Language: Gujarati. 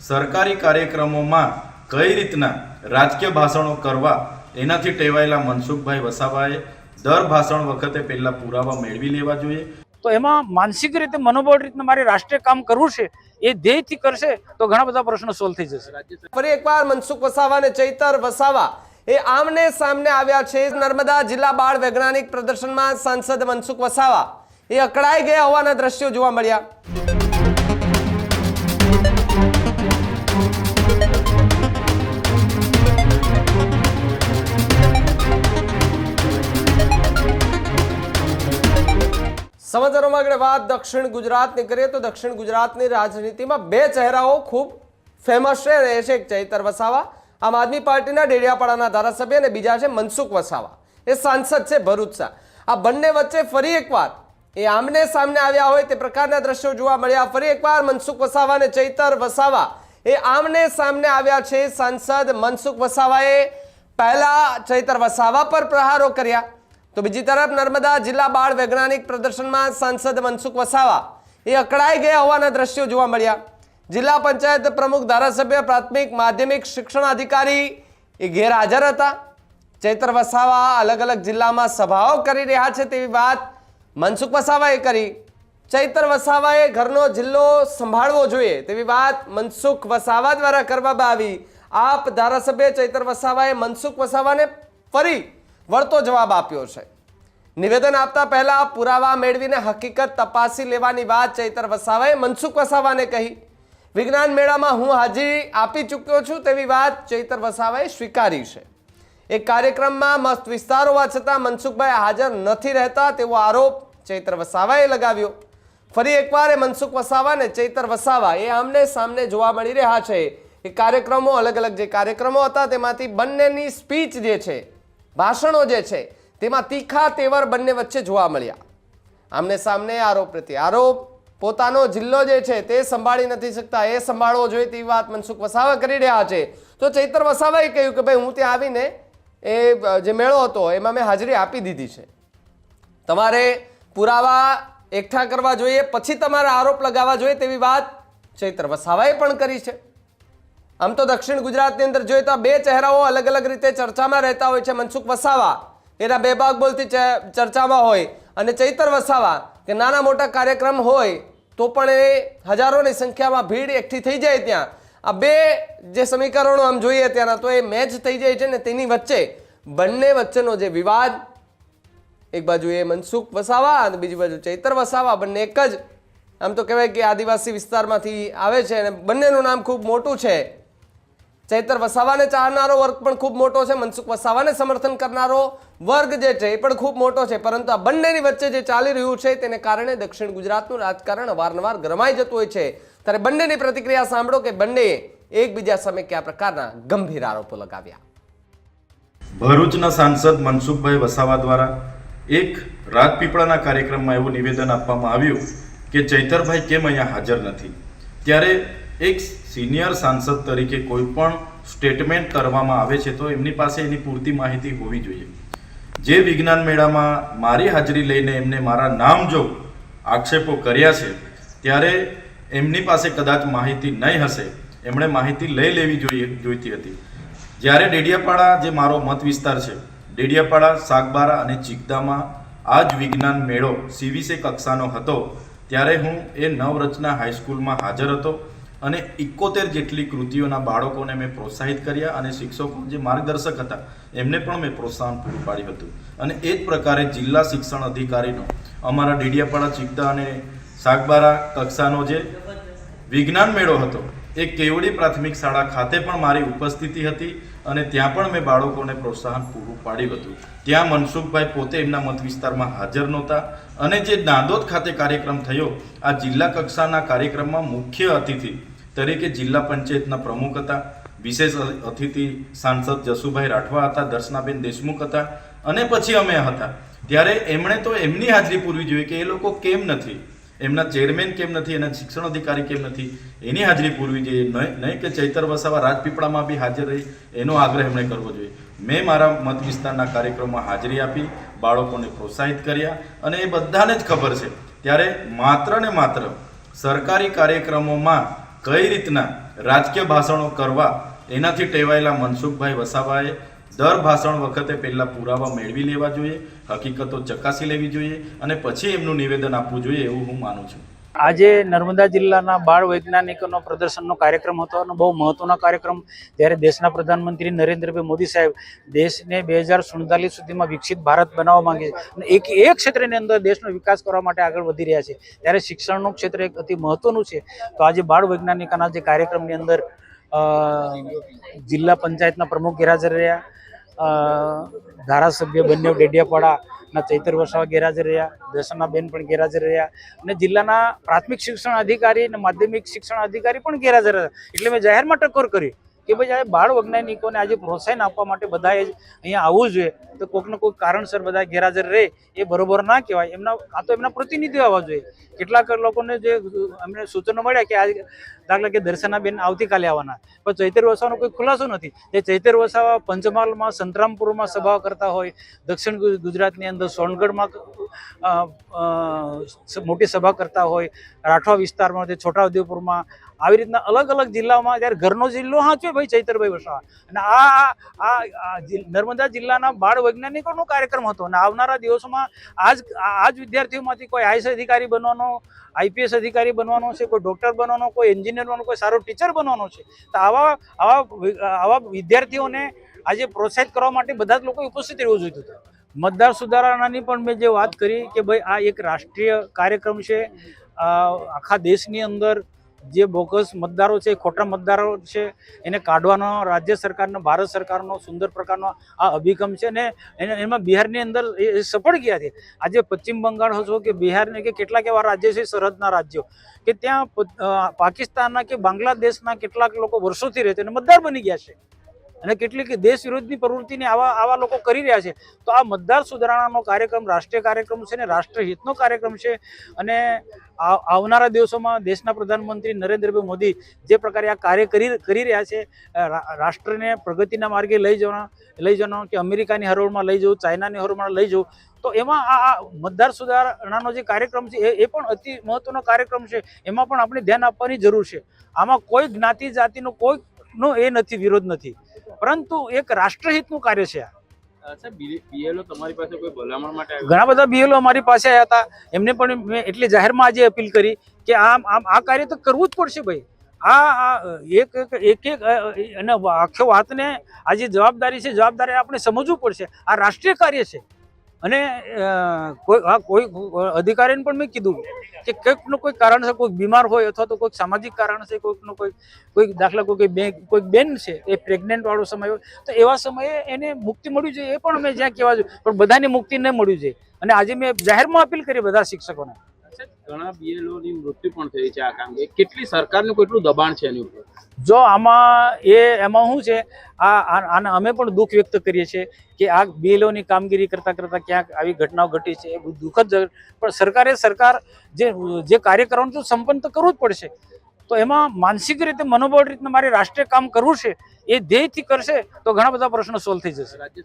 સરકારી કાર્યક્રમોમાં કઈ રીતના રાજકીય ભાષણો કરવા એનાથી ટેવાયેલા મનસુખભાઈ વસાવાએ દર ભાષણ વખતે પહેલા પુરાવા મેળવી લેવા જોઈએ. તો એમાં માનસિક રીતે મનોબળ રીતના મારે રાષ્ટ્રીય કામ કરવું છે એ ધ્યેયથી કરશે તો ઘણા બધા પ્રશ્નો સોલ્વ થઈ જશે. ફરી એકવાર મનસુખ વસાવા અને ચૈતર વસાવા એ આમને સામને આવ્યા છે. નર્મદા જિલ્લા બાળ વૈજ્ઞાનિક પ્રદર્શનમાં સાંસદ મનસુખ વસાવા એ અકળાઈ ગયા હોવાના દ્રશ્યો જોવા મળ્યા. સમાચારોમાં આગળ વાત. દક્ષિણ ગુજરાતની કરીએ તો દક્ષિણ ગુજરાતની રાજનીતિમાં બે ચહેરાઓ ખૂબ ફેમસ છે. અને એ છે એક ચૈતર વસાવા, આમ આદમી પાર્ટીના ડેડિયાપાડાના ધારાસભ્ય અને બીજા છે મનસુખ વસાવા. એ સાંસદ છે ભરૂચના આ બંને વચ્ચે ફરી એકવાર એ આમને સામને આવ્યા હોય તે પ્રકારના દ્રશ્યો જોવા મળ્યા. ફરી એકવાર મનસુખ વસાવા અને ચૈતર વસાવા એ આમને સામને આવ્યા છે. સાંસદ મનસુખ વસાવાએ પહેલા ચૈતર વસાવા પર પ્રહારો કર્યા. તો બીજી તરફ નર્મદા જિલ્લા બાળ વૈજ્ઞાનિક પ્રદર્શનમાં સાંસદ મનસુખ વસાવા એ અકળાઈ ગયા હોવાના દ્રશ્યો જોવા મળ્યા. જિલ્લા પંચાયત પ્રમુખ ધારાસભ્ય પ્રાથમિક માધ્યમિક શિક્ષણ અધિકારી એ ગેરહાજર હતા. ચૈત્ર વસાવા અલગ અલગ જિલ્લામાં સભાઓ કરી રહ્યા છે તેવી વાત મનસુખ વસાવાએ કરી. ચૈતર વસાવાએ ઘરનો જિલ્લો સંભાળવો જોઈએ તેવી વાત મનસુખ વસાવા દ્વારા કરવામાં આવી. આપ ધારાસભ્ય ચૈતર વસાવાએ મનસુખ વસાવાને ફરી વળતો જવાબ આપ્યો છે. નિવેદન આપતા પહેલા પુરાવા મેળવીને હકીકત તપાસી લેવાની વાત ચૈતર વસાવાએ મનસુખ વસાવાને કહી. વિજ્ઞાન મેળામાં હું હાજરી આપી ચૂક્યો છું તેવી વાત ચૈતર વસાવાએ સ્વીકારી છે. એક કાર્યક્રમમાં મસ્ત વિસ્તાર હોવા છતાં મનસુખભાઈ હાજર નથી રહેતા તેવો આરોપ ચૈતર વસાવાએ લગાવ્યો. ફરી એકવાર એ મનસુખ વસાવા અને ચૈતર વસાવા એ આમને સામને જોવા મળી રહ્યા છે. એ કાર્યક્રમો અલગ અલગ જે કાર્યક્રમો હતા તેમાંથી બંનેની સ્પીચ જે છે ભાષણો જે છે, તેમાં તીખા તેવર બંને વચ્ચે જોવા મળ્યા. આમને સામને આરોપ પ્રત્યે આરોપ, પોતાનો જિલ્લો જે છે, તે સંભાળી નથી શકતા, એ સંભાળવો જોઈએ તેવી વાત મનસુખ વસાવા કરી રહ્યા છે. તો ચૈતર વસાવાએ કહ્યું કે ભાઈ હું ત્યાં આવીને એ જે મેળો હતો, એમાં મેં હાજરી આપી દીધી છે. તમારે પુરાવા એકઠા કરવા જોઈએ, પછી તમારે આરોપ લગાવવા જોઈએ તેવી વાત ચૈત્ર વસાવાએ પણ કરી છે. આમ તો દક્ષિણ ગુજરાતની અંદર જોઈએ તો બે ચહેરાઓ અલગ અલગ રીતે ચર્ચામાં રહેતા હોય છે. મનસુખ વસાવા, એના બે ભાગ બોલથી ચર્ચામાં હોય અને ચૈતર વસાવા, કે નાના મોટા કાર્યક્રમ હોય તો પણ એ હજારોની સંખ્યામાં ભીડ એકઠી થઈ જાય ત્યાં. આ બે જે સમીકરણો આમ જોઈએ ત્યાંના, તો એ મેચ થઈ જાય છે ને તેની વચ્ચે, બંને વચ્ચેનો જે વિવાદ, એક બાજુ એ મનસુખ વસાવા અને બીજી બાજુ ચૈતર વસાવા, બંને એક જ. આમ તો કહેવાય કે આદિવાસી વિસ્તારમાંથી આવે છે અને બંનેનું નામ ખૂબ મોટું છે. ચૈતર વસાવાને ચાહનારો વર્ગ પણ ખૂબ મોટો છે. મનસુખ વસાવાને સમર્થન કરનારો વર્ગ જે છે એ પણ ખૂબ મોટો છે. પરંતુ આ બંનેની વચ્ચે જે ચાલી રહ્યું છે તેને કારણે દક્ષિણ ગુજરાતનું રાજકારણ વારંવાર ગરમાઈ જતું હોય છે. ત્યારે બંનેની પ્રતિક્રિયા સાંભળો કે બંને એકબીજા સામે કયા પ્રકારના ગંભીર આરોપો લગાવ્યા. ભરૂચના સાંસદ મનસુખભાઈ વસાવા દ્વારા એક રાજપીપળાના કાર્યક્રમમાં એવું નિવેદન આપવામાં આવ્યું કે ચૈતરભાઈ કેમ અહીંયા હાજર નથી? ત્યારે એક સિનિયર સાંસદ તરીકે કોઈ પણ સ્ટેટમેન્ટ કરવામાં આવે છે તો એમની પાસે એની પૂરતી માહિતી હોવી જોઈએ. જે વિજ્ઞાન મેળામાં મારી હાજરી લઈને એમને મારા નામ જો આક્ષેપો કર્યા છે, ત્યારે એમની પાસે કદાચ માહિતી નહીં હશે. એમણે માહિતી લઈ લેવી જોઈએ, જોઈતી હતી. જ્યારે ડેડિયાપાડા જે મારો મત વિસ્તાર છે, ડેડિયાપાડા, સાગબારા અને ચિકદામાં આ જ વિજ્ઞાન મેળો સીવીસે કક્ષાનો હતો, ત્યારે હું એ નવરચના હાઈસ્કૂલમાં હાજર હતો. અને ઇકોતેર જેટલી કૃતિઓના બાળકોને મેં પ્રોત્સાહિત કર્યા અને શિક્ષકો જે માર્ગદર્શક હતા, એમને પણ મેં પ્રોત્સાહન પૂરું પાડ્યું હતું. અને એ જ પ્રકારે જિલ્લા શિક્ષણ અધિકારીનો, અમારા ડેડિયાપાડા ચિકદા અને સાગબારા કક્ષાનો જે વિજ્ઞાન મેળો હતો એ કેવડી પ્રાથમિક શાળા ખાતે પણ મારી ઉપસ્થિતિ હતી અને ત્યાં પણ મેં બાળકોને પ્રોત્સાહન પૂરું પાડ્યું હતું. ત્યાં મનસુખભાઈ પોતે એમના મત વિસ્તારમાં હાજર નહોતા અને જે નાંદોદ ખાતે કાર્યક્રમ થયો, આ જિલ્લા કક્ષાના કાર્યક્રમમાં મુખ્ય અતિથિ તરીકે જિલ્લા પંચાયતના પ્રમુખ હતા, વિશેષ અતિથિ સાંસદ જસુભાઈ રાઠવા હતા, દર્શનાબેન દેશમુખ હતા અને પછી અમે હતા. ત્યારે એમણે તો એમની હાજરી પૂરવી જોઈએ કે એ લોકો કેમ નથી. એમના ચેરમેન કેમ નથી, એના શિક્ષણ અધિકારી કેમ નથી, એની હાજરી પૂરવી જોઈએ. નહીં કે ચૈતર વસાવા રાજપીપળામાં બી હાજર રહી, એનો આગ્રહ એમણે કરવો જોઈએ. મેં મારા મત વિસ્તારના કાર્યક્રમમાં હાજરી આપી, બાળકોને પ્રોત્સાહિત કર્યા અને એ બધાને જ ખબર છે ત્યારે માત્ર ને માત્ર સરકારી કાર્યક્રમોમાં કઈ રીતના રાજકીય ભાષણો કરવા, એનાથી ટેવાયેલા મનસુખભાઈ વસાવાએ દર ભાષણ વખતે પહેલાં પુરાવા મેળવી લેવા જોઈએ, હકીકતો ચકાસી લેવી જોઈએ અને પછી એમનું નિવેદન આપવું જોઈએ એવું હું માનું છું. આજે નર્મદા જિલ્લાના બાળ વૈજ્ઞાનિકોનો પ્રદર્શનનો કાર્યક્રમ હતો અને બહુ મહત્વનો કાર્યક્રમ. જ્યારે દેશના પ્રધાનમંત્રી નરેન્દ્રભાઈ મોદી સાહેબ દેશને બે હજાર સુડતાલીસ સુધીમાં વિકસિત ભારત બનાવવા માંગે છે. અને એક એક ક્ષેત્રની અંદર દેશનો વિકાસ કરવા માટે આગળ વધી રહ્યા છે. ત્યારે શિક્ષણનું ક્ષેત્ર એક અતિ મહત્વનું છે. તો આજે બાળ વૈજ્ઞાનિકોના જે કાર્યક્રમની અંદર જિલ્લા પંચાયતના પ્રમુખ ગેરહાજર રહ્યા. ધારાસભ્ય બંને ડેડિયાપાડાના ચૈતર વસાવા ગેરહાજર રહ્યા. દર્શનાબેન પણ ગેરહાજર રહ્યા. અને જિલ્લાના પ્રાથમિક શિક્ષણ અધિકારી અને માધ્યમિક શિક્ષણ અધિકારી પણ ગેરહાજર હતા એટલે મેં જાહેરમાં ટકોર કરી કે ભાઈ આ બાળ વૈજ્ઞાનિકોને આજે પ્રોત્સાહન આપવા માટે બધાએ જ અહીંયા આવવું જોઈએ, તો કોઈકને કોઈ કારણસર બધા ગેરહાજર રહે, એ બરોબર ના કહેવાય. એમના, આ તો એમના પ્રતિનિધિઓ આવવા જોઈએ. કેટલાક લોકોને જે અમને સૂચનો મળ્યા કે આજે દાખલા કે દર્શનાબેન આવતીકાલે આવવાના. પણ ચૈતર વસાવાનો કોઈ ખુલાસો નથી. જે ચૈતર વસાવા પંચમહાલમાં, સંતરામપુરમાં સભા કરતા હોય, દક્ષિણ ગુજરાતની અંદર સોનગઢમાં મોટી સભા કરતા હોય, રાઠવા વિસ્તારમાં, જે છોટાઉદેપુરમાં આવી રીતના અલગ અલગ જિલ્લામાં જ્યારે ઘરનો જિલ્લો હાચવે ભાઈ ચૈતરભાઈ વસાવા. અને આ આ- નર્મદા જિલ્લાના બાળ વૈજ્ઞાનિકોનો કાર્યક્રમ હતો અને આવનારા દિવસોમાં આજ આ આ જ વિદ્યાર્થીઓમાંથી કોઈ આઈએસ અધિકારી બનવાનો, આઈપીએસ અધિકારી બનવાનો છે, કોઈ ડોક્ટર બનવાનો, કોઈ એન્જિનિયર બનવાનો, કોઈ સારો ટીચર બનવાનો છે. તો આવા આવા આવા વિદ્યાર્થીઓને આજે પ્રોત્સાહિત કરવા માટે બધા જ લોકો ઉપસ્થિત રહેવું જોઈતું હતું. મતદાર સુધારણાની પણ મેં જે વાત કરી કે ભાઈ આ એક રાષ્ટ્રીય કાર્યક્રમ છે. આખા દેશની અંદર જે બોગસ મતદારો છે, ખોટા મતદારો છે, એને કાઢવાનો, રાજ્ય સરકારનો, ભારત સરકારનો સુંદર પ્રકારનો આ અભિગમ છે ને એમાં બિહારની અંદર એ સફળ ગયા છે. આજે પશ્ચિમ બંગાળ હશો કે બિહારને કે કેટલાક એવા રાજ્યો છે, સરહદના રાજ્યો, કે ત્યાં પાકિસ્તાનના કે બાંગ્લાદેશના કેટલાક લોકો વર્ષોથી રહે છે અને મતદાર બની ગયા છે. અને કેટલીક દેશ વિરોધની પ્રવૃત્તિને આવા આવા લોકો કરી રહ્યા છે. તો આ મતદાર સુધારણાનો કાર્યક્રમ, રાષ્ટ્રીય કાર્યક્રમ છે ને રાષ્ટ્રહિતનો કાર્યક્રમ છે. અને આવનારા દિવસોમાં દેશના પ્રધાનમંત્રી નરેન્દ્રભાઈ મોદી જે પ્રકારે આ કાર્ય કરી કરી રહ્યા છે રાષ્ટ્રને પ્રગતિના માર્ગે લઈ જવાના લઈ જવાનો કે અમેરિકાની હરોળમાં લઈ જવું, ચાઇનાની હરોળમાં લઈ જવું, તો એમાં આ મતદાર સુધારણાનો જે કાર્યક્રમ છે એ પણ અતિ મહત્વનો કાર્યક્રમ છે. એમાં પણ આપણે ધ્યાન આપવાની જરૂર છે. આમાં કોઈ જ્ઞાતિ જાતિનો કોઈ નો એ નથી, વિરોધ નથી. પરંતુ એક રાષ્ટ્રહિતનું કાર્ય છે? ઘણા બધા બીએલઓ અમારી પાસે આવ્યા હતા. એમને પણ મેં એટલી જાહેરમાં આજે અપીલ કરી કે આમ આમ આ કાર્ય તો કરવું જ પડશે ભાઈ. આ આ એક એક એક એક અને આખો વાતને આ જે જવાબદારી છે જવાબદારી આપણે સમજવું પડશે. આ રાષ્ટ્રીય કાર્ય છે. અને કોઈ, હા, કોઈ અધિકારીને પણ મેં કીધું કે કંઈકનું કોઈ કારણસર કોઈ બીમાર હોય અથવા તો કોઈક સામાજિક કારણ છે કોઈકનો કોઈ, કોઈક દાખલા કોઈ બે કોઈક બેન છે એ પ્રેગ્નેન્ટવાળો સમય હોય, તો એવા સમયે એને મુક્તિ મળવી જોઈએ એ પણ મેં જ્યાં કહેવા જોઈએ પણ બધાની મુક્તિ ન મળવી જોઈએ. અને આજે મેં જાહેરમાં અપીલ કરી બધા શિક્ષકોને. ઘણા બીએલઓની મૃત્યુ પણ થઈ છે આ કામ કેટલી સરકારનું કેટલું દબાણ છે એની ઉપર? જો આમાં એ એમાં શું છે? આ આને અમે પણ દુઃખ વ્યક્ત કરીએ છીએ કે આ બીએલઓની કામગીરી કરતાં કરતાં ક્યાંક આવી ઘટનાઓ ઘટી છે એ દુઃખદ પણ સરકારે સરકાર જે જે કાર્ય કરવાનું તો સંપન્ન તો કરવું જ પડશે. તો એમાં માનસિક રીતે મનોબળ રીતના મારે રાષ્ટ્રીય કામ કરવું છે એ ધ્યેયથી કરશે તો ઘણા બધા પ્રશ્નો સોલ્વ થઈ જશે. રાજ્ય